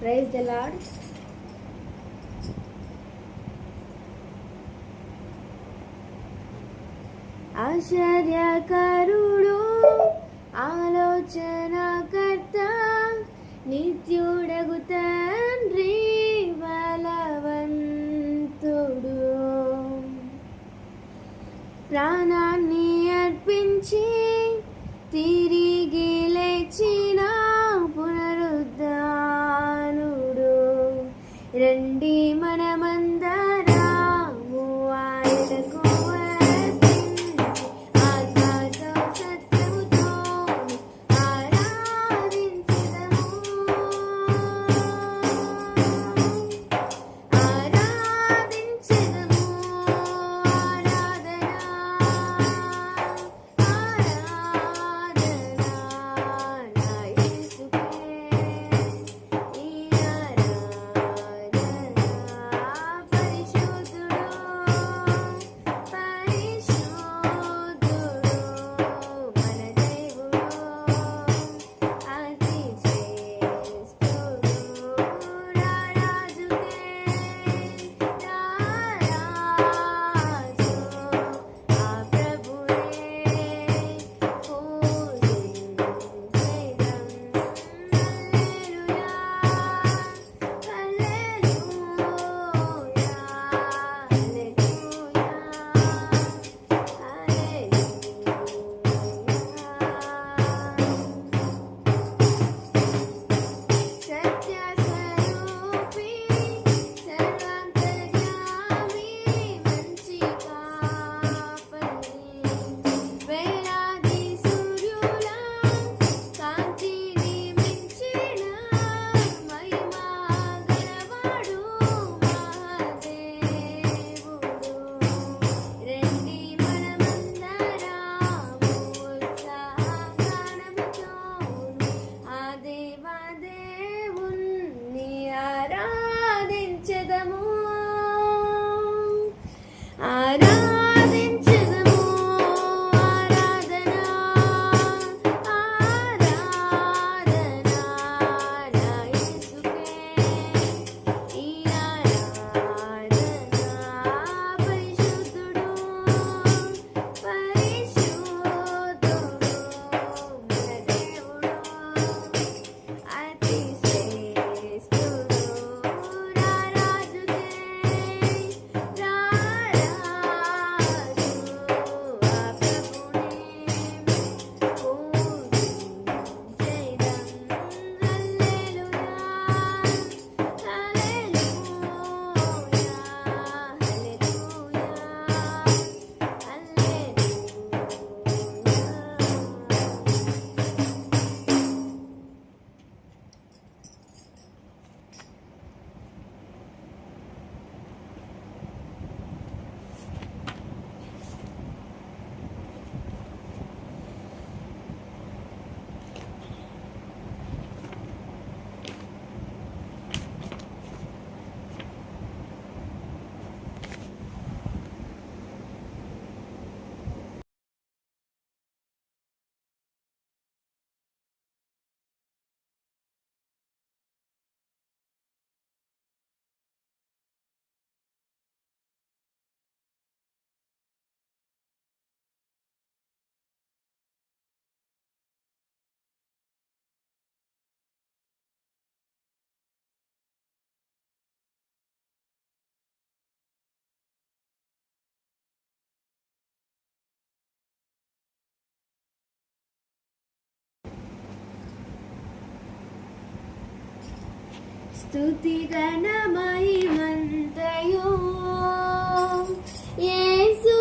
Praise the ఆశ్చర్య ఆశ్చర్యకరుడు ఆలోచన కర్త నిత్యుడగు తండ్రి బలవంతుడు. ప్రాణాన్ని అర్పించి తీ స్థుతి గణమహిమంతయో యేసు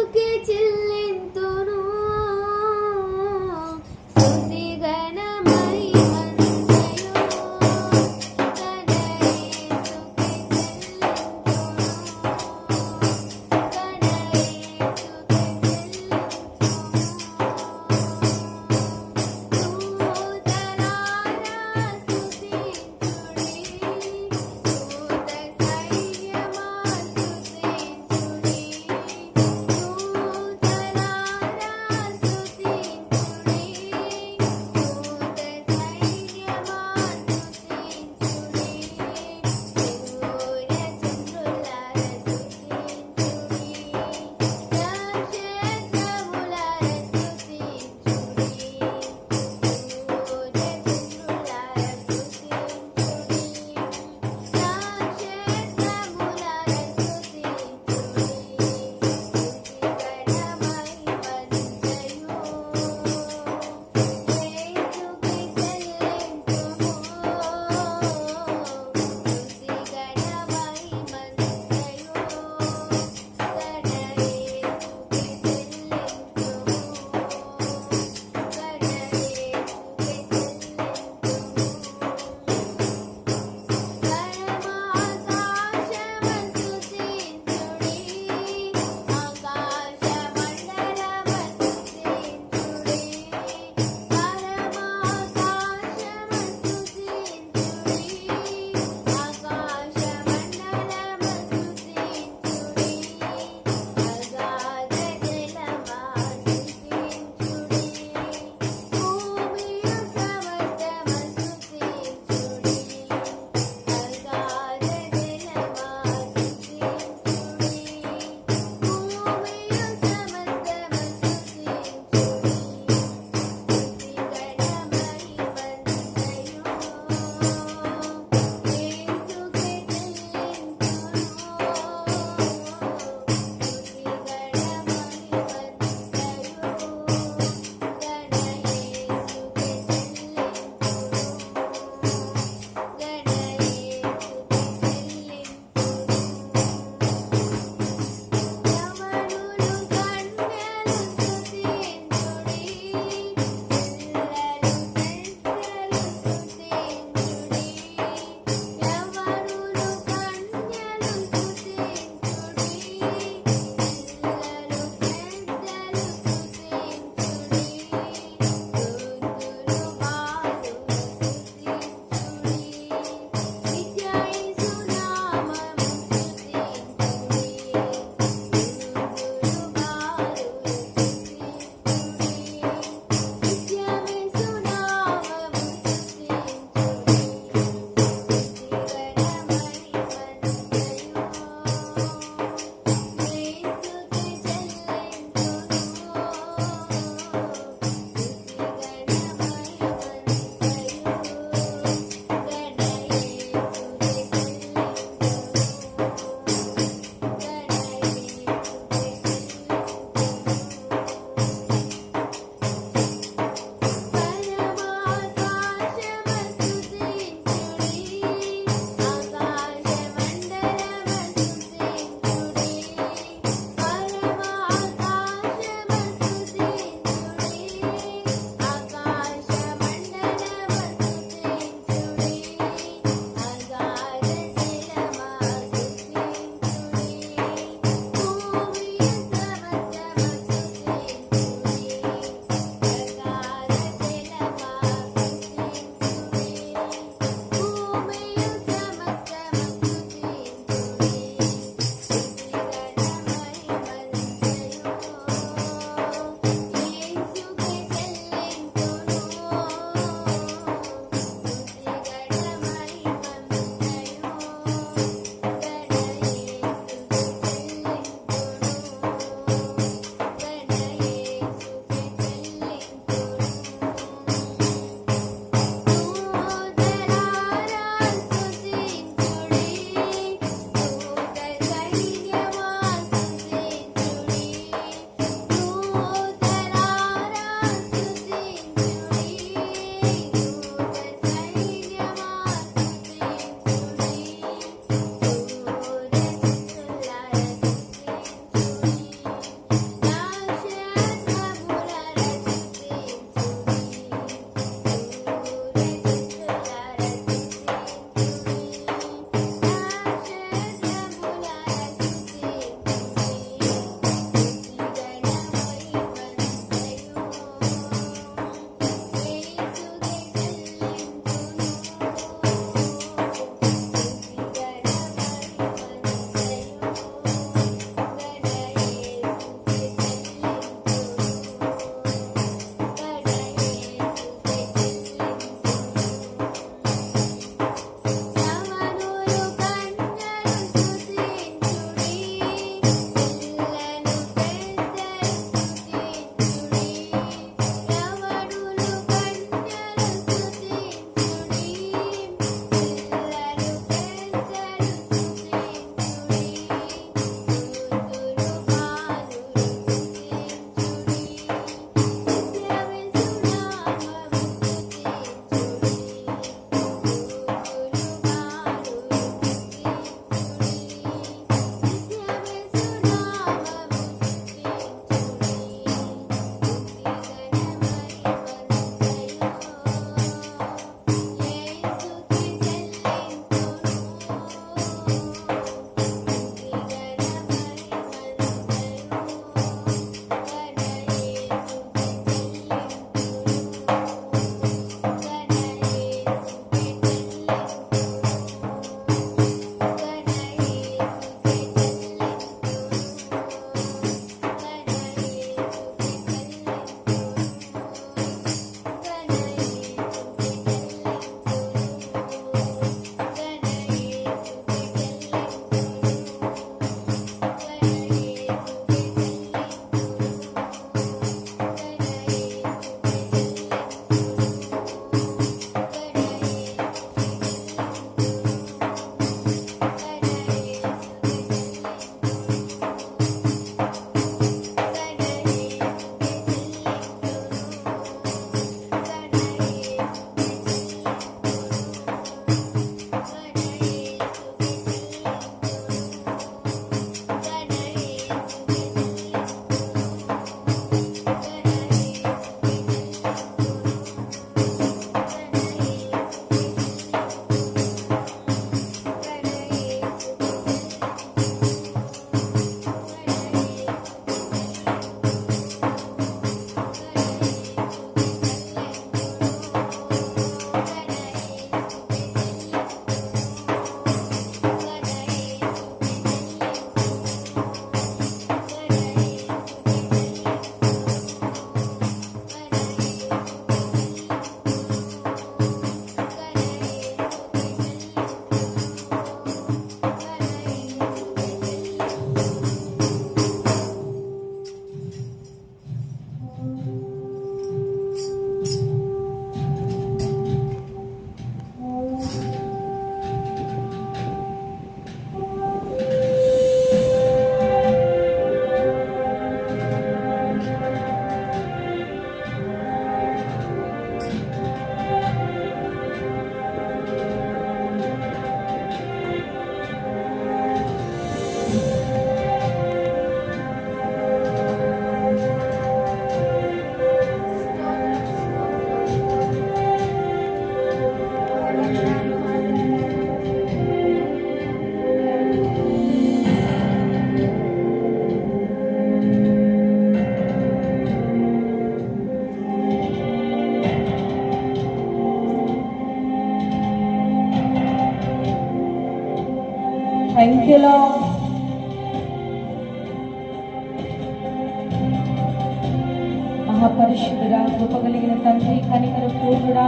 మహాపరిశుద్ధుడా కృప కలిగిన తండ్రి కనికర పూర్ణుడా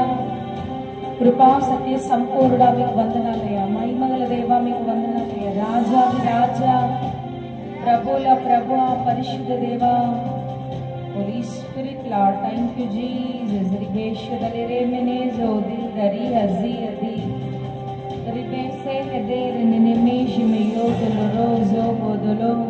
కృపా సత్య సంపూర్ణుడా మీకు వందనాలయ్యా మహిమగల దేవా మీకు వందనాలయ్యా రాజాది రాజా ప్రభుల ప్రభు పరిశుద్ధ దేవా Holy Spirit, Lord, thank you, Jesus. Ribeshe dalere menezo dil dari hazi adi. Ribese hedere nenemeshi meyo doloroso bodolo.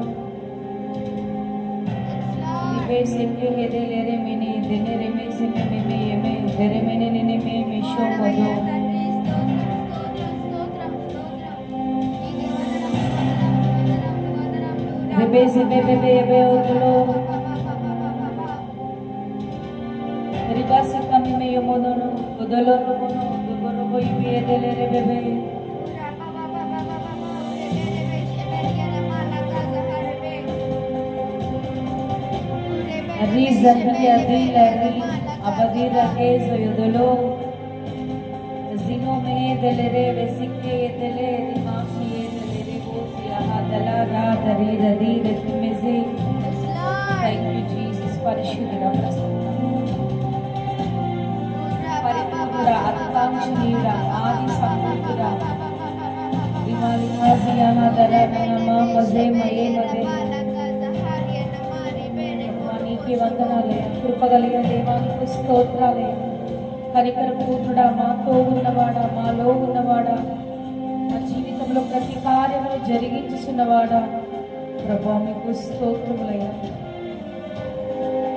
రిపాసి కమి మేయ మొదలు మొదలు రుబును రుబు రుబు ఇవి ఎదలే రే బెబే عزيز زميلي अज़ीज़ अज़ीज़ अबदीर रखेज यो दिलो जिनों में दिलरे वेसिके दिले दिमाशिए दिलरे वो सियाहा दला रा दरी दरी रितमिजे थैंक यू जीसस परिशुद्ध प्रसन्न परिपूर्ण आत्मांशनीरा आदि समृद्धिरा दिमालिमा सियाहा दला नमः मज़े मये मदे నీకే వందనాలయ కృపగలిగిన దేవానికి స్తోత్రాలయ కనికర పూర్ణుడా మాతో ఉన్నవాడా మాలో ఉన్నవాడా. మా జీవితంలో ప్రతి కార్యమును జరిగించుచున్నవాడా. ప్రభా మీకు స్తోత్రములయ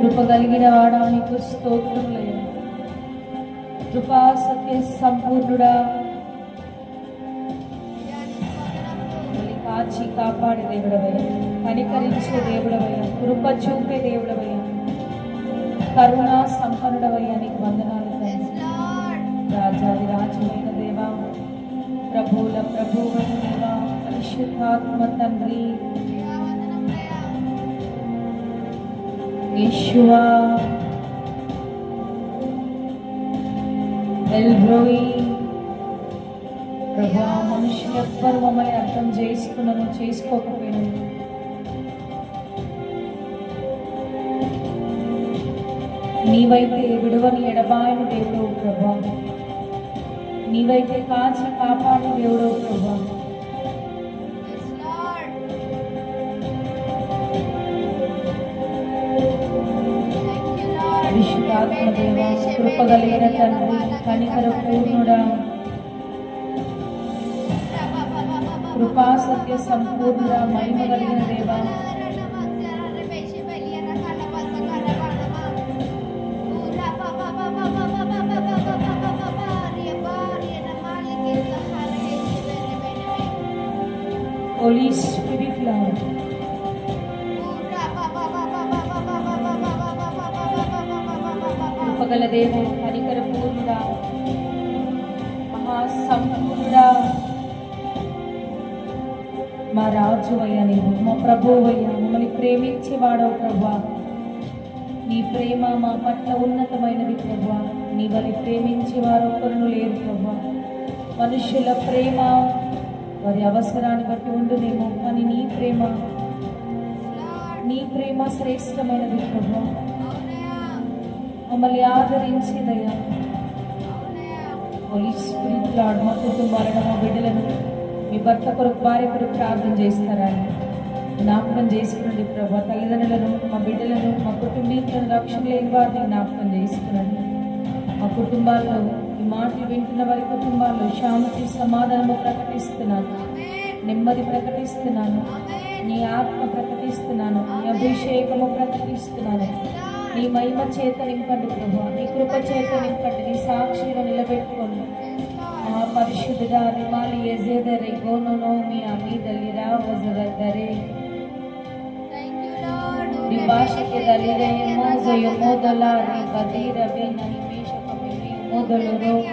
కృపగలిగిన వాడా నీకు స్తోత్రములయ కృపా సత్య సంపూర్ణుడా. కాచి కాపాడే దేవుడవయ్యా. కనికరించే దేవుడవయ్యా. కృప చూపే దేవుడవయ్యా. కరుణా సంపన్నుడవయ్య నీకు వందనాలు రాజాది రాజువైన దేవా ప్రభువుల ప్రభువైన దేవా పరిశుద్ధాత్మ తండ్రి. యెషువా ఎల్బ్రోయి. ప్రభా మనుషులు ఎవ్వరు మమ్మల్ని అర్థం చేసుకున్నాను చేసుకోకపోయినాను. నీవైతే విడువని ఎడబాయని దేవుడు ప్రభా. నీవైతే కాచి కాపాడు దేవుడు ప్రభా. పరిశుద్ధాత్మ కృపగలిగిన తండ్రి కనికర పూర్ణుడా. కృపా సత్య సంపూర్ణ మహిమ కలిగిన దేవా. Holy Spirit, Lord. కృపగల దేవ కనికర పూర్ణుడా మహాసంపూర్ణుడా. మా రాజు అయ్యా నేను మా ప్రభు అయ్యా మమ్మల్ని ప్రేమించేవాడవు ప్రభా. నీ ప్రేమ మా పట్ల ఉన్నతమైనది ప్రభా. నీ వలి ప్రేమించేవారు ఒకరును లేరు ప్రభా. మనుషుల ప్రేమ వారి అవసరాన్ని బట్టి ఉండునేమో కానీ నీ ప్రేమ నీ ప్రేమ శ్రేష్టమైనది ప్రభా. మమ్మల్ని ఆదరించేదయ్యా హోలీ స్పిరిట్ మా కుటుంబాలను మా బిడ్డలను మీ భర్త కొరకు భార్య కొరకు ప్రార్థన చేస్తారని జ్ఞాపకం చేసుకునండి ప్రభా. తల్లిదండ్రులను మా బిడ్డలను మా కుటుంబీకులను రక్షణ లేని వారిని జ్ఞాపకం చేసుకునండి. మా కుటుంబాల్లో మాటలు వింటున్న వారి కుటుంబాల్లో శాంతి సమాధానము ప్రకటిస్తున్నాను. నెమ్మది ప్రకటిస్తున్నాను. నీ ఆత్మ ప్రకటిస్తున్నాను. నీ అభిషేకము ప్రకటిస్తున్నాను. నీ మహిమ చేత నింపండి ప్రభు. నీ కృప చేత నింపండి. నీ సాక్షిగా నిలబెట్టుకోండి మా పరిశుద్ధుడా రిమాలి ఎజేదరే గోనోనో మీ అమీదలిరా వజగద్దరే నీ భాషకి దలిరే జయమో యమోదల నీ బదీర módulo 2.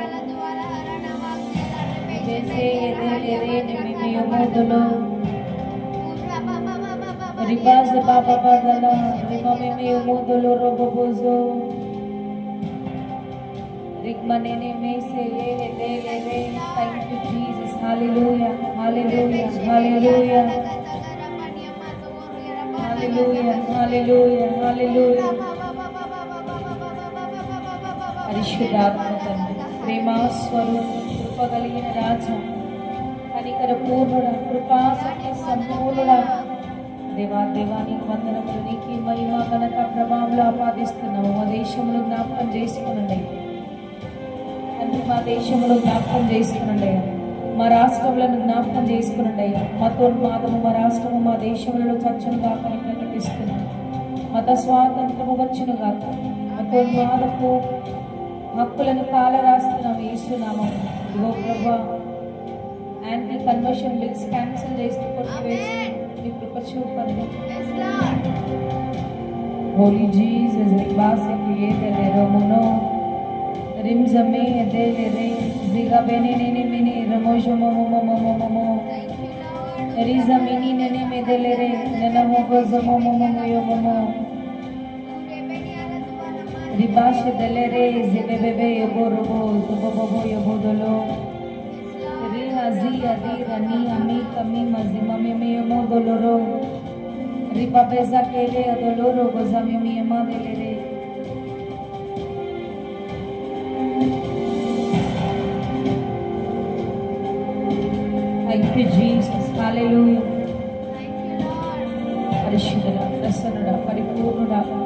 Mimi módulo. Ribas de papa padala, rima mimi módulo robo bozo. Rigmanene me se ye le le le. Thank you Jesus. Hallelujah. Hallelujah. Hallelujah. Hallelujah. Hallelujah. Hallelujah. పరిశుద్ధాత్మ తండ్రి ప్రేమాస్వరూపం కృప కలిగిన రాజా. కనికర పూర్ణుడ కృపా సత్య సంపూర్ణుడ దేవా దేవానికి వందనములు నీకు మహిమ కనుక ప్రభావంలో ఆపాదిస్తున్నాము. మా దేశంలో జ్ఞాపకం చేసుకునండి. తండ్రి మా దేశంలో జ్ఞాపకం చేసుకునండి. మా రాష్ట్రములను జ్ఞాపకం చేసుకునండి. అయ్యా మతోన్మాదము మా రాష్ట్రము మా దేశంలో చచ్చును కాకని ప్రకటిస్తున్నాం మత స్వాతంత్రము వచ్చును కాక మతోన్మాదపు హక్కులను కాల రాస్తున్నాం ఏసునామం ఇదిగో ప్రభా యాంటీ కన్వర్షన్ బిల్స్ క్యాన్సిల్ చేస్తూ కొట్టివేసి మీ కృప చూపండి Yes, Lord. Holy Jesus, ribase que yete le romono, rimzame de le re, ziga bene nene mene, ramojo momo momo momo momo, Thank you, Lord. riza robo, zobo bobo yobo dolo, Yes, Lord. ri hazi adi rani ami kami mazima me me yomo doloro, riba beza kele adoloro gozami mi ema de le re. Thank you, Jesus. Hallelujah. Thank you, Lord. పరిశుద్ధుడ ప్రసన్నుడ పరిపూర్ణుడ పూజనీయుడ అయానికి వందనములు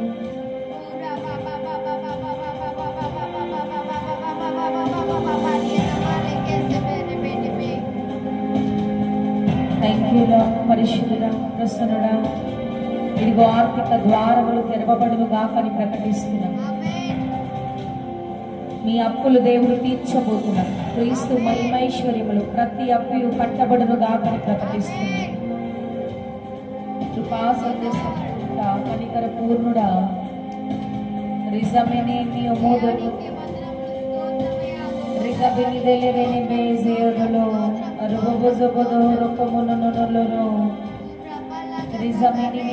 పరిశుద్ధుడా పరిశుద్ధుడా ప్రసన్నుడా. ఇదిగో ఆర్థిక ద్వారములు తెరవబడును గాకని ప్రకటిస్తున్నా. మీ అప్పులు దేవుడు తీర్చబోతున్నా క్రీస్తు మహిమైశ్వర్యములు ప్రతి అప్పు కట్టబడును గాకని ప్రకటిస్తున్నా. కృపా సందేశముడా కనికర పూర్ణుడా. రిజమెనే మీ అమోదలు అరుబొజొబొదో రొక్కమునొనొనొలొరో రిజమెని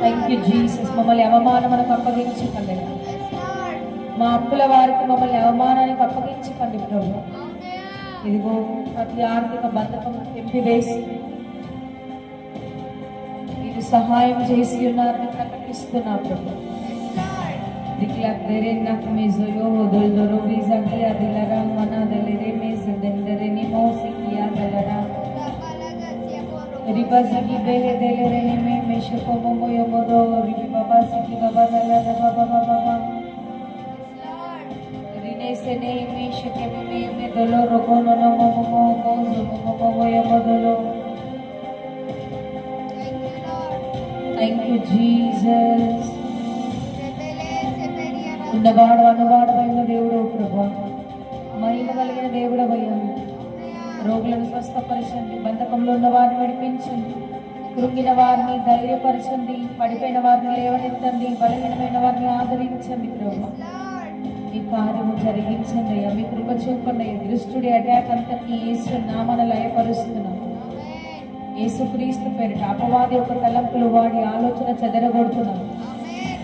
థ్యాంక్ యూ జీసస్ మమ్మల్ని అవమానమునకు అప్పగించకండి. మా అప్పుల వారికి మమ్మల్ని అవమానానికి అప్పగించకండి ప్రభు. ఇదిగో ప్రతి ఆర్థిక బంధకం తెంపివేసి మీరు సహాయం చేసి ఉన్నారని ప్రకటిస్తున్నా ప్రభు. Diklakderenak mezoyo doldoro bizakia dilara mana delere mes dendereni mosikia dalara. Ribazaki behe delereni me meshoko momo yomoro ribi baba siki baba dalara baba baba baba. Rinese nei meshike me me doloro kono no momo momo momo momo yomoro. Thank you, Jesus. ఉన్నవాడు అన్నవాడమైన దేవుడు ప్రభా. మహిమ కలిగిన దేవుడు అయ్యా రోగులను స్వస్థపరచండి బంధకంలో ఉన్న వారిని విడిపించండి కృంగిన వారిని ధైర్యపరచండి పడిపోయిన వారిని లేవనెత్తండి బలహీనమైన వారిని ఆదరించండి ప్రభు. మీ కార్యము జరిగించండి అయ్యా మీ కృప చూపండి అయ్యా. దృష్టుడి అటాక్ అంతటి యేసు నామన లయపరుస్తున్నాం. యేసుక్రీస్తు పేరిట అపవాది యొక్క తలంపులు వాడి ఆలోచన చెదరగొడుతున్నాం.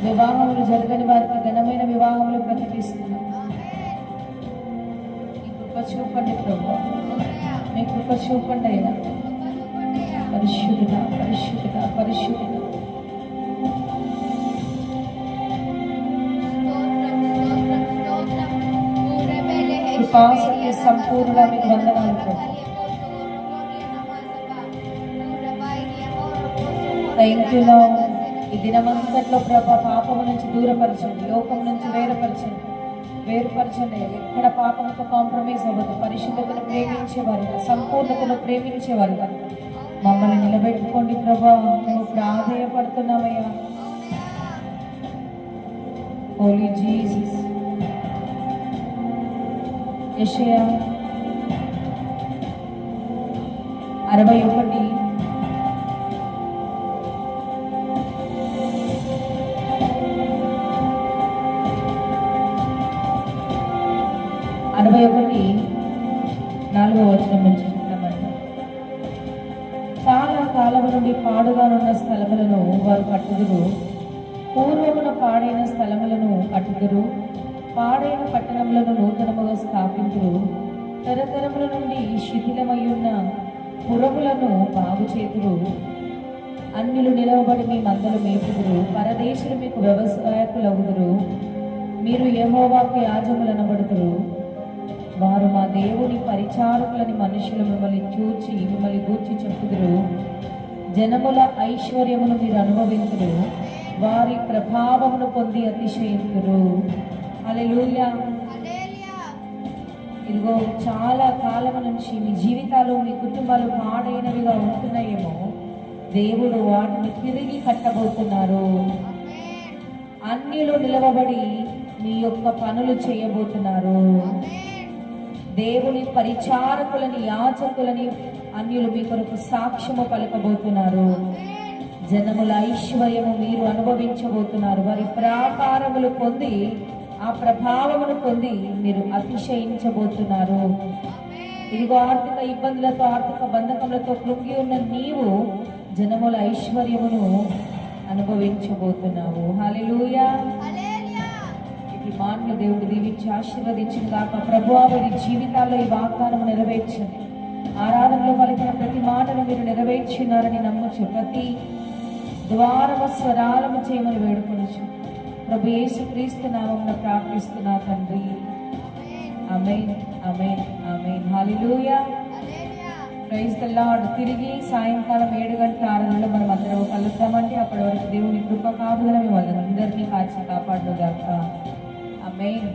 వివాహములు జరగని వారికి ఘనమైన వివాహములు ప్రకటిస్తున్నాం. మీ కృప చూపండి ప్రభు. మీ కృప చూపండి అయినా. పరిశుద్ధుడా పరిశుద్ధుడా పరిశుద్ధుడా. కృపాసక్తి సంపూర్ణ మీకు వందనాలు ప్రభు. థ్యాంక్ యూ లో ఈ దినమంతట్లో ప్రభా పాపము నుంచి దూరపరచండి లోకం నుంచి వేరుపరచండి వేరుపరచండి. ఎక్కడ పాపంతో కాంప్రమైజ్ అవ్వదు పరిశుద్ధతను ప్రేమించేవారుగా సంపూర్ణతను ప్రేమించేవారుగా. మమ్మల్ని నిలబెట్టుకోండి ప్రభా మేము ప్రాధేయపడుతున్నామయ్యా. హోలీ జీసస్ యషయా అరవై ఒకటి. వారు కట్టుదురు పూర్వమున పాడైన స్థలములను కట్టుదురు పాడైన పట్టణములను నూతనముగా స్థాపించురు తరతరముల నుండి శిథిలమై ఉన్న పురములను బాగు చేతురు అన్యులు నిలవబడి మీ మందలు మేపుదురు. పరదేశులు మీకు వ్యవసాయకులవుదురు మీరు యహోవాకు యాజములనబడుతురు వారు మా దేవుని పరిచారకులని మనుషులు మిమ్మల్ని చూచి మిమ్మల్ని గూర్చి చెప్పుదురు. జనముల ఐశ్వర్యమును మీరు అనుభవించరు వారి ప్రభావమును పొంది అతిశయింతురు హల్లెలూయా. ఇదిగో చాలా కాలం నుంచి మీ జీవితాలు మీ కుటుంబాలు పాడైనవిగా ఉంటున్నాయేమో. దేవుడు వాటిని తిరిగి కట్టబోతున్నారు. అన్నిలో నిలవబడి మీ యొక్క పనులు చేయబోతున్నారు. దేవుని పరిచారకులని యాచకులని అన్యులు మీ కొరకు సాక్ష్యము పలకబోతున్నారు. జనముల ఐశ్వర్యము మీరు అనుభవించబోతున్నారు. వారి ప్రాకారములు పొంది ఆ ప్రభావమును పొంది మీరు అతిశయించబోతున్నారు. ఇదిగో ఆర్థిక ఇబ్బందులతో ఆర్థిక బంధకములతో కృంగి ఉన్న నీవు జనముల ఐశ్వర్యమును అనుభవించబోతున్నావు. హల్లెలూయా. ఇది మాన్య దేవుడు దీవించి ఆశీర్వదించిన కాక ప్రభు వారి జీవితాల్లో ఈ వాగ్దానం నెరవేర్చండి. ఆరాధనలో పలికిన ప్రతి మాటను మీరు నెరవేర్చున్నారని నమ్మచ్చు ప్రతి ద్వారము స్వరాలము చేయమని వేడుకొనచ్చు ప్రభు యేసు క్రీస్తు నామం ప్రార్థిస్తున్నా తండ్రి. ఆమేన్ అమేన్ అమేన్ అమేన్ హాలిలూయా ప్రైజ్ ద లార్డ్ తిరిగి సాయంకాలం ఏడు గంటల ఆరుగంటల మనం అందరం కలుద్దామంటే అప్పటి వరకు దేవుని కృప కాపుదల మిమ్మల్ని అందరినీ కాచి కాపాడుగాక. అమేన్